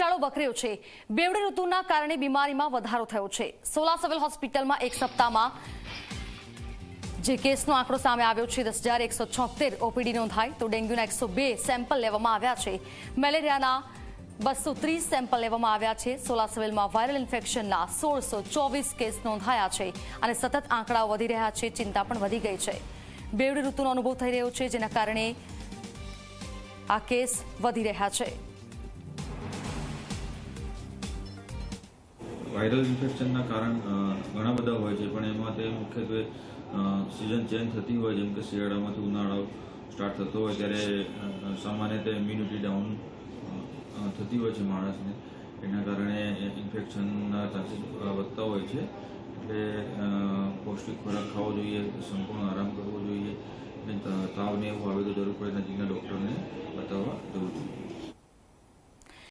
રોગચાળો વકર્યો છે. બેવડી ઋતુના કારણે બીમારીમાં વધારો થયો છે. સોલા સિવિલ હોસ્પિટલમાં એક સપ્તાહમાં જે કેસનો આંકડો સામે આવ્યો છે, દસ હજાર એકસો છોતેર ઓપીડી નોંધાઈ, તો ડેન્ગ્યુના એકસો બે સેમ્પલ લેવામાં આવ્યા છે. મેલેરિયાના બસો ત્રીસ સેમ્પલ લેવામાં આવ્યા છે. સોલા સિવિલમાં વાયરલ ઇન્ફેક્શનના સોળસો ચોવીસ કેસ નોંધાયા છે અને સતત આંકડાઓ વધી રહ્યા છે. ચિંતા પણ વધી ગઈ છે. બેવડી ઋતુનો અનુભવ થઈ રહ્યો છે, જેના કારણે આ કેસ વધી રહ્યા છે. વાયરલ ઇન્ફેક્શનના કારણ ઘણા બધા હોય છે, પણ એમાં તે મુખ્યત્વે સિઝન ચેન્જ થતી હોય, જેમ કે શિયાળામાંથી ઉનાળો સ્ટાર્ટ થતો હોય, ત્યારે સામાન્ય તે ઇમ્યુનિટી ડાઉન થતી હોય છે માણસને. એના કારણે ઇન્ફેક્શનના ચાન્સીસ વધતા હોય છે. એટલે પૌષ્ટિક ખોરાક ખાવો જોઈએ, સંપૂર્ણ આરામ કરવો જોઈએ, અને તાવને એવું આવે તો જરૂર પડે નજીકના ડૉક્ટરને